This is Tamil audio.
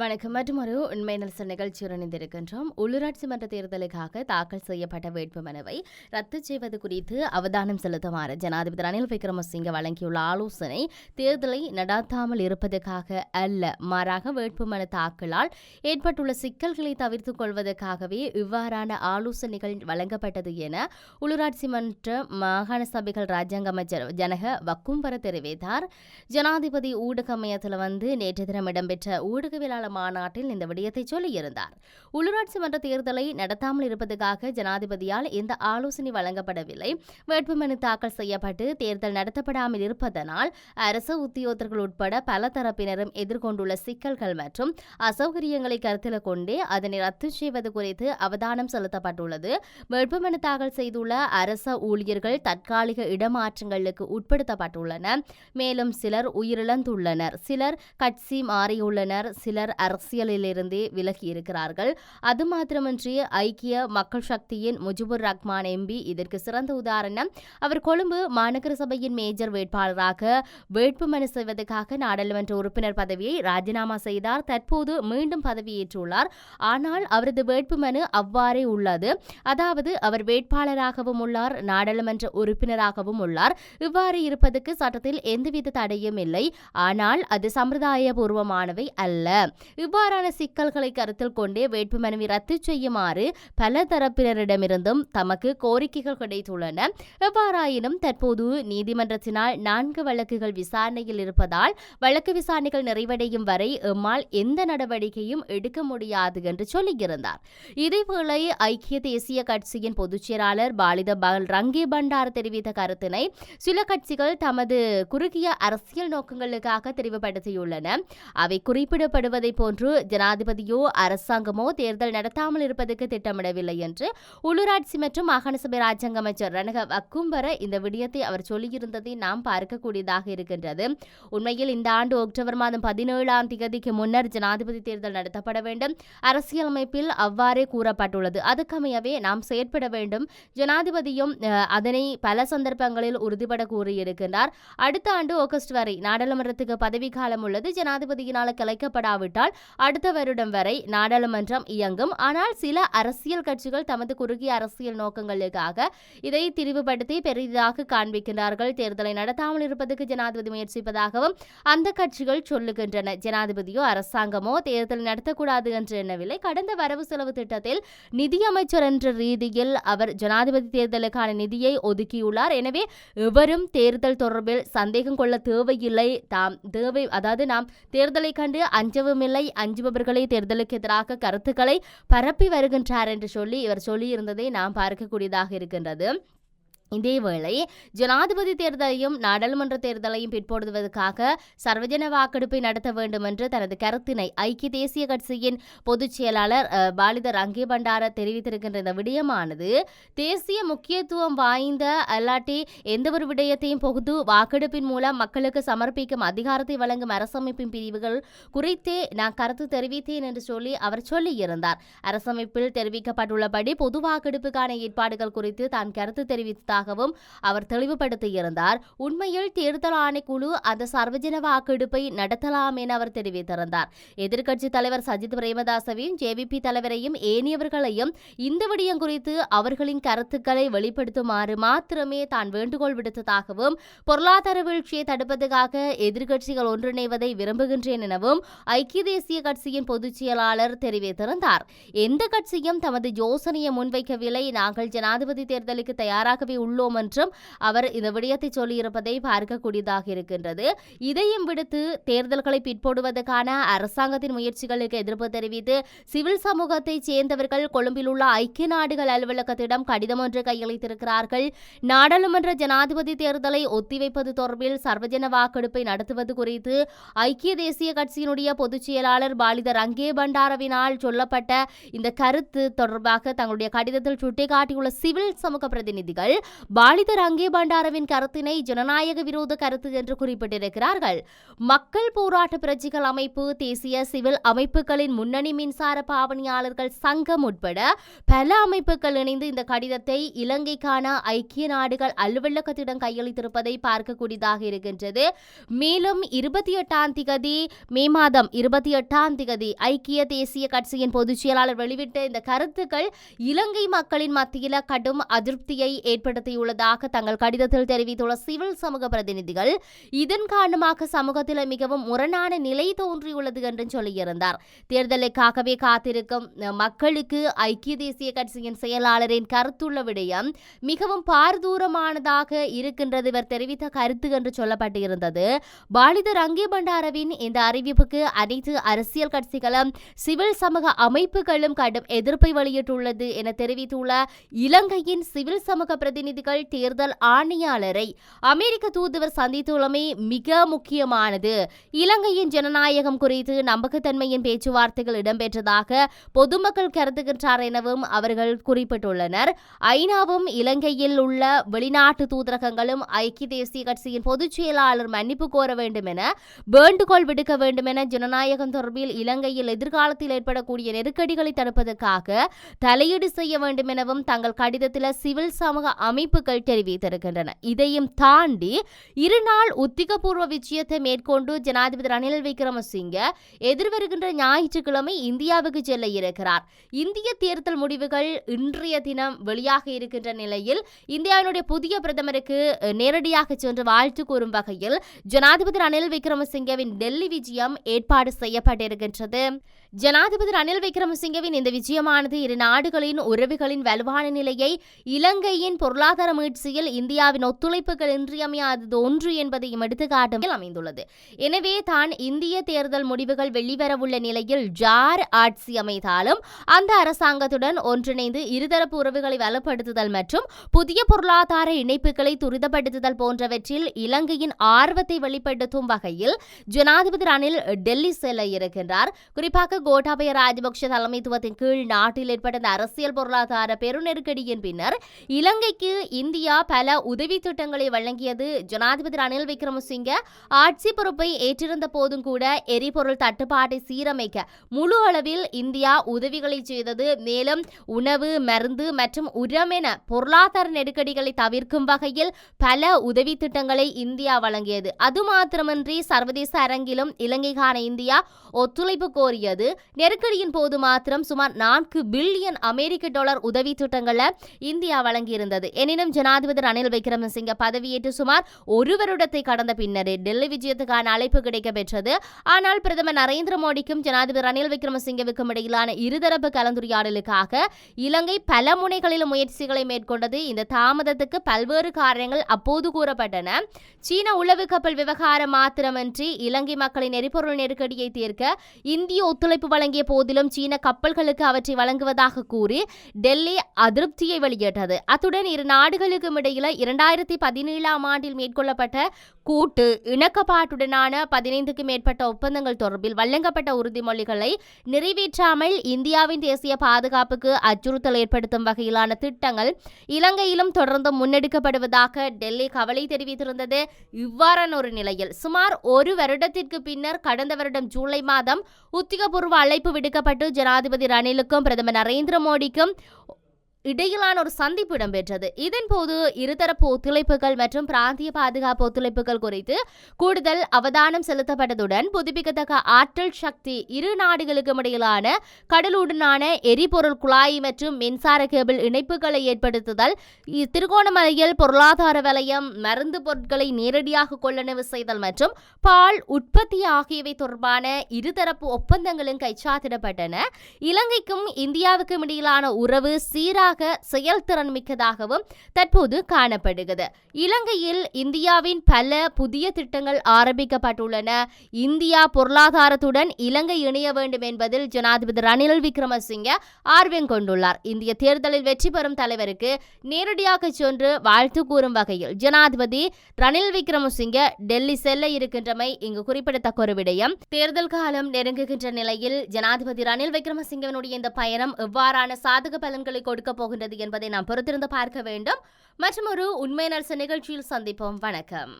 வணக்கம். மற்றும் ஒரு உண்மை நெல்சன் நிகழ்ச்சியுடன் இணைந்திருக்கின்றோம். உள்ளூராட்சி மன்ற தேர்தலுக்காக தாக்கல் செய்யப்பட்ட வேட்புமனுவை ரத்து செய்வது குறித்து அவதானம் செலுத்துமாறு ஜனாதிபதி ரணில் விக்ரமசிங்க வழங்கியுள்ள ஆலோசனை தேர்தலை நடாத்தாமல் இருப்பதற்காக அல்ல மாறாக வேட்புமனு தாக்கலால் ஏற்பட்டுள்ள சிக்கல்களை தவிர்த்துக் கொள்வதற்காகவே இவ்வாறான ஆலோசனைகள் வழங்கப்பட்டது என உள்ளூராட்சி மன்ற மாகாண சபைகள் ராஜாங்க அமைச்சர் ஜனக வக்கும்பர தெரிவித்தார். ஜனாதிபதி ஊடக மையத்தில் வந்து நேற்று தினம் இடம்பெற்ற ஊடகவியலாளர் மாநாட்டில் இந்த விடயத்தை சொல்லியிருந்தார். உள்ளூராட்சி மன்ற தேர்தலை நடத்தாமல் இருப்பதற்காக ஜனாதிபதியால் எந்த ஆலோசனை வழங்கப்படவில்லை. வேட்புமனு தாக்கல் செய்யப்பட்டு தேர்தல் நடத்தப்படாமல் இருப்பதனால் அரசு உத்தியோகத்தர்கள் உட்பட பல தரப்பினரும் எதிர்கொண்டுள்ள சிக்கல்கள் மற்றும் அசௌகரியங்களை கருத்தில் கொண்டே அதனை ரத்து செய்வது குறித்து அவதானம் செலுத்தப்பட்டுள்ளது. வேட்புமனு தாக்கல் செய்துள்ள அரச ஊழியர்கள் தற்காலிக இடமாற்றங்களுக்கு உட்படுத்தப்பட்டுள்ளனர். மேலும் சிலர் உயிரிழந்துள்ளனர். சிலர் கட்சி மாறியுள்ளனர். சிலர் அரசியலிலிருந்தே விலகி இருக்கிறார்கள். அது மாத்திரமின்றி ஐக்கிய மக்கள் சக்தியின் முஜிபுர் ரஹ்மான் எம்பி இதற்கு சிறந்த உதாரணம். அவர் கொழும்பு மாநகர சபையின் மேஜர் வேட்பாளராக வேட்புமனு செய்வதற்காக நாடாளுமன்ற உறுப்பினர் பதவியை ராஜினாமா செய்தார். தற்போது மீண்டும் பதவியேற்றுள்ளார். ஆனால் அவரது வேட்புமனு அவ்வாறே உள்ளது. அதாவது அவர் வேட்பாளராகவும் உள்ளார் நாடாளுமன்ற உறுப்பினராகவும் உள்ளார். இவ்வாறு இருப்பதற்கு சட்டத்தில் எந்தவித தடையும் இல்லை. ஆனால் அது சம்பிரதாயபூர்வமானவை அல்ல. இவ்வாறான சிக்கல்களை கருத்தில் கொண்டே வேட்புமனுவை ரத்து செய்யுமாறு பல தரப்பினரிடமிருந்தும் தமக்கு கோரிக்கைகள் கிடைத்துள்ளன. எவ்வாறாயினும் தற்போது நீதிமன்றத்தினால் நான்கு வழக்குகள் விசாரணையில் இருப்பதால் வழக்கு விசாரணைகள் நிறைவடையும் வரை எம்மால் எந்த நடவடிக்கையும் எடுக்க முடியாது என்று சொல்லியிருந்தார். இதேவேளை ஐக்கிய தேசிய கட்சியின் பொதுச் செயலாளர் பாலித ரங்கி ரங்கே பண்டார் தெரிவித்த கருத்தினை சில கட்சிகள் தமது குறுகிய அரசியல் நோக்கங்களுக்காக தெரிவுபடுத்தியுள்ளன. அவை குறிப்பிடப்படுவதை போன்று ஜனாதிபதியோ அரசாங்கமோ தேர்தல் நடத்தாமல் இருப்பதற்கு திட்டமிடவில்லை என்று உள்ளூராட்சி மற்றும் மாகாண சபை ராஜாங்க அமைச்சர் ரணக வக்கும்பர இந்த விடயத்தை அவர் சொல்லியிருந்ததை நாம் பார்க்கக்கூடியதாக இருக்கின்றது. உண்மையில் இந்த ஆண்டு அக்டோபர் மாதம் பதினேழாம் தேதிக்கு முன்னர் ஜனாதிபதி தேர்தல் நடத்தப்பட வேண்டும். அரசியலமைப்பில் அவ்வாறே கூறப்பட்டுள்ளது. அதுக்கமையவே நாம் செயற்பட வேண்டும். ஜனாதிபதியும் அதனை பல சந்தர்ப்பங்களில் உறுதிபட கூறியிருக்கின்றார். அடுத்த ஆண்டு ஆகஸ்ட் வரை நாடாளுமன்றத்துக்கு பதவிக்காலம் உள்ளது. ஜனாதிபதியினால் கலைக்கப்படாவிட்டால் அடுத்த வருடம் வரை நாடாளுமன்றம் இயங்கும். ஆனால் சில அரசியல் கட்சிகள் தமது குறுகிய அரசியல் நோக்கங்களுக்காக இதை திரிவுபடுத்தி பெரிதாக காண்பிக்கின்றார்கள். தேர்தலை நடத்தாமல் இருப்பதற்கு ஜனாதிபதி முயற்சிப்பதாகவும் அந்த கட்சிகள் சொல்லுகின்றன. ஜனாதிபதியோ அரசாங்கமோ தேர்தல் நடத்தக்கூடாது என்று எண்ணவில்லை. கடந்த வரவு செலவு திட்டத்தில் நிதியமைச்சர் என்ற ரீதியில் அவர் ஜனாதிபதி தேர்தலுக்கான நிதியை ஒதுக்கியுள்ளார். எனவே எவரும் தேர்தல் தொடர்பில் சந்தேகம் கொள்ள தேவையில்லை. தாம் தேவை அதாவது நாம் தேர்தலை கண்டு அஞ்சவும் இல்லை அஞ்சுபவர்களே தேர்தலுக்கு எதிராக கருத்துக்களை பரப்பி வருகின்றார் என்று சொல்லி இவர் சொல்லியிருந்ததை நாம் பார்க்கக்கூடியதாக இருக்கின்றது. இதேவேளை ஜனாதிபதி தேர்தலையும் நாடாளுமன்ற தேர்தலையும் பிற்படுத்துவதற்காக சர்வஜன வாக்கெடுப்பை நடத்த வேண்டும் என்று தனது கருத்தினை ஐக்கிய தேசிய கட்சியின் பொதுச் செயலாளர் அங்கே பண்டார தெரிவித்திருக்கின்ற இந்த விடயமானது தேசிய முக்கியத்துவம் வாய்ந்த அல்லாட்டி எந்த ஒரு விடயத்தையும் பொகுத்து வாக்கெடுப்பின் மூலம் மக்களுக்கு சமர்ப்பிக்கும் அதிகாரத்தை வழங்கும் அரசமைப்பின் பிரிவுகள் குறித்தே நான் கருத்து தெரிவித்தேன் என்று சொல்லி அவர் சொல்லியிருந்தார். அரசமைப்பில் தெரிவிக்கப்பட்டுள்ளபடி பொது வாக்கெடுப்புக்கான ஏற்பாடுகள் குறித்து தான் கருத்து இருப்பதாகவும் அவர் தெளிவுபடுத்தியிருந்தார். உண்மையில் தேர்தல் ஆணைக்குழு அந்த சர்வஜன வாக்கெடுப்பை நடத்தலாம் என அவர் தெரிவித்திருந்தார். எதிர்க்கட்சி தலைவர் சஜித் பிரேமதாசவையும் ஜேவிபி தலைவரையும் ஏனையவர்களையும் இந்த விடயம் குறித்து அவர்களின் கருத்துக்களை வெளிப்படுத்துமாறு மாத்திரமே தான் வேண்டுகோள் விடுத்ததாகவும் பொருளாதார வீழ்ச்சியை தடுப்பதற்காக எதிர்க்கட்சிகள் ஒன்றிணைவதை விரும்புகின்றேன் எனவும் ஐக்கிய தேசிய கட்சியின் பொதுச் செயலாளர் தெரிவித்திருந்தார். எந்த கட்சியும் தமது யோசனையை முன்வைக்கவில்லை. நாங்கள் ஜனாதிபதி தேர்தலுக்கு தயாராகவே உள்ளோம் என்றும் அவர் இந்த விடயத்தை சொல்லியிருப்பதை பார்க்கக்கூடியதாக இருக்கின்றது. இதையும் விடுத்து தேர்தல்களை பிற்போடுவதற்கான அரசாங்கத்தின் முயற்சிகளுக்கு எதிர்ப்பு தெரிவித்து சிவில் சமூகத்தைச் சேர்ந்தவர்கள் கொழும்பில் உள்ள ஐக்கிய நாடுகள் அலுவலகத்திடம் கடிதம் ஒன்று கையளித்திருக்கிறார்கள். நாடாளுமன்ற ஜனாதிபதி தேர்தலை ஒத்திவைப்பது தொடர்பில் சர்வஜன வாக்கெடுப்பை நடத்துவது குறித்து ஐக்கிய தேசிய கட்சியினுடைய பொதுச் செயலாளர் பாலித ரங்கே பண்டாரவினால் சொல்லப்பட்ட இந்த கருத்து தொடர்பாக தங்களுடைய கடிதத்தில் சுட்டிக்காட்டியுள்ள சிவில் சமூக பிரதிநிதிகள் பாலித ரங்கே பண்டாரவின் கருத்தினை ஜனநாயக விரோத கருத்து என்று குறிப்பிட்டிருக்கிறார்கள். மக்கள் போராட்ட பிரஜைகள் அமைப்பு தேசிய சிவில் அமைப்புகளின் முன்னணி மின்சார பாவனையாளர்கள் சங்கம் உட்பட பல அமைப்புகள் இணைந்து இந்த கடிதத்தை இலங்கைக்கான ஐக்கிய நாடுகள் அலுவலகத்திடம் கையளித்திருப்பதை பார்க்கக்கூடியதாக இருக்கின்றது. மேலும் இருபத்தி எட்டாம் திகதி மே மாதம் இருபத்தி எட்டாம் திகதி ஐக்கிய தேசிய கட்சியின் பொதுச் செயலாளர் வெளிவிட்ட இந்த கருத்துக்கள் இலங்கை மக்களின் மத்தியில் கடும் அதிருப்தியை ஏற்படுத்த ஏற்படுத்தியுள்ளதாக தங்கள் கடிதத்தில் தெரிவித்துள்ள சிவில் சமூக பிரதிநிதிகள் இதன் காரணமாக சமூகத்தில் மிகவும் முரணான நிலை தோன்றியுள்ளது என்று சொல்லியிருந்தார். தேர்தலுக்காகவே காத்திருக்கும் மக்களுக்கு ஐக்கிய தேசிய கட்சியின் செயலாளரின் கருத்துள்ள விடயம் மிகவும் பாரதூரமானதாக இருக்கின்றது இவர் தெரிவித்த கருத்து என்று சொல்லப்பட்டிருந்தது. பாலித ரங்கே பண்டாரவின் இந்த அறிவிப்புக்கு அனைத்து அரசியல் கட்சிகளும் சிவில் சமூக அமைப்புகளும் கடும் எதிர்ப்பை வெளியிட்டுள்ளது என தெரிவித்துள்ள இலங்கையின் சிவில் சமூக பிரதிநிதி பிரதிநிதிகள் தேர்தல் ஆணையாளரை அமெரிக்க தூதுவர் சந்தித்துள்ளமை மிக முக்கியமானது. இலங்கையின் ஜனநாயகம் குறித்து நம்பகத்தன்மையின் பேச்சுவார்த்தைகள் இடம்பெற்றதாக பொதுமக்கள் கருதுகின்றார் எனவும் அவர்கள் குறிப்பிட்டுள்ளனர். ஐநாவும் இலங்கையில் உள்ள வெளிநாட்டு தூதரகங்களும் ஐக்கிய தேசிய கட்சியின் பொதுச் செயலாளர் மன்னிப்பு கோர வேண்டும் என வேண்டுகோள் விடுக்க வேண்டும் என ஜனநாயகம் தொடர்பில் இலங்கையில் எதிர்காலத்தில் ஏற்படக்கூடிய நெருக்கடிகளை தடுப்பதற்காக தலையீடு செய்ய வேண்டும் எனவும் தங்கள் கடிதத்தில் சிவில் சமூக அமைப்பு அமைப்புகள் தெரிவித்திருக்கின்றன. இதையும் தாண்டி இருநாள் உத்திகபூர்வ விஜயத்தை மேற்கொண்டு ஜனாதிபதி ரணில் விக்ரமசிங்க எதிர்வருகின்ற ஞாயிற்றுக்கிழமை இந்தியாவுக்கு செல்ல இருக்கிறார். இந்திய தேர்தல் முடிவுகள் இன்றைய தினம் வெளியாக இருக்கின்ற நிலையில் இந்தியாவினுடைய புதிய பிரதமருக்கு நேரடியாக சென்று வாழ்த்து கூறும் வகையில் ஜனாதிபதி ரணில் விக்ரமசிங்கவின் டெல்லி விஜயம் ஏற்பாடு செய்யப்பட்டிருக்கின்றது. ஜனாதிபதி ரணில் விக்ரமசிங்கவின் இந்த விஜயமானது இரு நாடுகளின் உறவுகளின் வலுவான நிலையை இலங்கையின் பொருளாதார மீட்சியில் இந்தியாவின் ஒத்துழைப்புகள் இன்றியமையாதது ஒன்று என்பதையும் எடுத்துக்காட்டும் அமைந்துள்ளது. எனவே தான் இந்திய தேர்தல் முடிவுகள் வெளிவரவுள்ள நிலையில் ஜார் ஆட்சி அமைத்தாலும் அந்த அரசாங்கத்துடன் ஒன்றிணைந்து இருதரப்பு உறவுகளை வலுப்படுத்துதல் மற்றும் புதிய பொருளாதார இணைப்புகளை துரிதப்படுத்துதல் போன்றவற்றில் இலங்கையின் ஆர்வத்தை வெளிப்படுத்தும் வகையில் ஜனாதிபதி ரணில் டெல்லி செல்ல இருக்கின்றார். குறிப்பாக கோட்டாபய ராஜபக்ஷ தலைமைத்துவத்தின் கீழ் நாட்டில் ஏற்பட்ட அரசியல் பொருளாதார பெருநெருக்கடியின் பின்னர் இலங்கைக்கு இந்தியா பல உதவி திட்டங்களை வழங்கியது. ஜனாதிபதி ரணில் விக்ரமசிங்க ஆட்சி பொறுப்பை ஏற்றிருந்த போதும் கூட எரிபொருள் தட்டுப்பாட்டை சீரமைக்க முழு அளவில் இந்தியா உதவிகளை செய்தது. மேலும் உணவு மருந்து மற்றும் உரம் என பொருளாதார நெருக்கடிகளை தவிர்க்கும் வகையில் பல உதவி திட்டங்களை இந்தியா வழங்கியது. அது மாத்திரமின்றி சர்வதேச அரங்கிலும் இலங்கைக்கான இந்தியா ஒத்துழைப்பு கோரியது. நெருக்கடியின் போது மாத்திரம் சுமார் நான்கு பில்லியன் அமெரிக்க டாலர் உதவி திட்டங்களை இந்தியா வழங்கியிருந்தது. எனினும் ஜனாதிபதி ரணில் விக்ரமசிங்க பதவியேற்று சுமார் ஒரு வருடத்தை கடந்த பின்னரே டெல்லி விஜயத்துக்கான அழைப்பு கிடைக்க பெற்றது ஆனால் பிரதமர் நரேந்திர மோடிக்கும் ஜனாதிபதி ரணில் விக்ரமசிங்கவுக்கும் இடையிலான இருதரப்பு கலந்துரையாடலுக்காக இலங்கை பல முனைகளிலும் முயற்சிகளை மேற்கொண்டது இந்த தாமதத்துக்கு பல்வேறு காரணங்கள் அப்போது கூறப்பட்டன. சீன உளவு கப்பல் விவகாரம் மாத்திரமின்றி இலங்கை மக்களின் எரிபொருள் நெருக்கடியை தீர்க்க இந்திய ஒத்துழைப்பு வழங்கிய போதிலும் சீன கப்பல்களுக்கு அவற்றை வழங்குவதாக கூறி டெல்லி அதிருப்தியை வெளியிட்டது. அத்துடன் இரு நாடுகளுக்கும் இடையில இரண்டாயிரத்தி பதினேழாம் ஆண்டில் மேற்கொள்ளப்பட்ட கூட்டு இணக்கப்பாட்டுடனான பதினைந்துக்கும் மேற்பட்ட ஒப்பந்தங்கள் தொடர்பில் வழங்கப்பட்ட உறுதிமொழிகளை நிறைவேற்றாமல் இந்தியாவின் தேசிய பாதுகாப்புக்கு அச்சுறுத்தல் ஏற்படுத்தும் வகையிலான திட்டங்கள் இலங்கையிலும் தொடர்ந்து முன்னெடுக்கப்படுவதாக டெல்லி கவலை தெரிவித்திருந்தது. இவ்வாறான ஒரு நிலையில் சுமார் ஒரு வருடத்திற்கு பின்னர் கடந்த வருடம் ஜூலை மாதம் உத்திகபூர்வ அழைப்பு விடுக்கப்பட்டு ஜனாதிபதி ரணிலுக்கும் பிரதமர் நரேந்திர மோடிக்கும் இடையிலான ஒரு சந்திப்பு இடம்பெற்றது. இதன்போது இருதரப்பு ஒத்துழைப்புகள் மற்றும் பிராந்திய பாதுகாப்பு ஒத்துழைப்புகள் குறித்து கூடுதல் அவதானம் செலுத்தப்பட்டதுடன் புதுப்பிக்கத்தக்க ஆற்றல் சக்தி இரு நாடுகளுக்கும் இடையிலான கடலுடனான எரிபொருள் குழாய் மற்றும் மின்சார கேபிள் இணைப்புகளை ஏற்படுத்துதல் திருகோணமலையில் பொருளாதார வலயம் மருந்து பொருட்களை நேரடியாக கொள்ளளவு செய்தல் மற்றும் பால் உற்பத்தி ஆகியவை தொடர்பான இருதரப்பு ஒப்பந்தங்களும் கைச்சாத்திடப்பட்டன. இலங்கைக்கும் இந்தியாவுக்கும் இடையிலான உறவு சீராக செயல்திறன் மிக்கதாகவும் தற்போது காணப்படுகிறது. இலங்கையில் இந்தியாவின் பல புதிய திட்டங்கள் ஆரம்பிக்கப்பட்டுள்ளன. இந்தியா பொருளாதாரத்துடன் இலங்கை இணைய வேண்டும் என்பதில் ஜனாதிபதி ரணில் விக்ரமசிங்க ஆர்வம் கொண்டுள்ளார். இந்திய தேர்தலில் வெற்றி பெறும் தலைவருக்கு நேரடியாக சென்று வாழ்த்து கூறும் வகையில் ஜனாதிபதி ரணில் விக்ரமசிங்க டெல்லி செல்ல இருக்கின்றமை இங்கு குறிப்பிடத்தக்க ஒரு விடயம். தேர்தல் காலம் நெருங்குகின்ற நிலையில் ஜனாதிபதி ரணில் விக்ரமசிங்கவினுடைய இந்த பயணம் எவ்வாறான சாதக பலன்களை கொடுக்க போகின்றது என்பதை நாம் பொறுத்திருந்து பார்க்க வேண்டும். மற்றும் ஒரு உண்மை நர்ச நிகழ்ச்சியில் சந்திப்போம். வணக்கம்.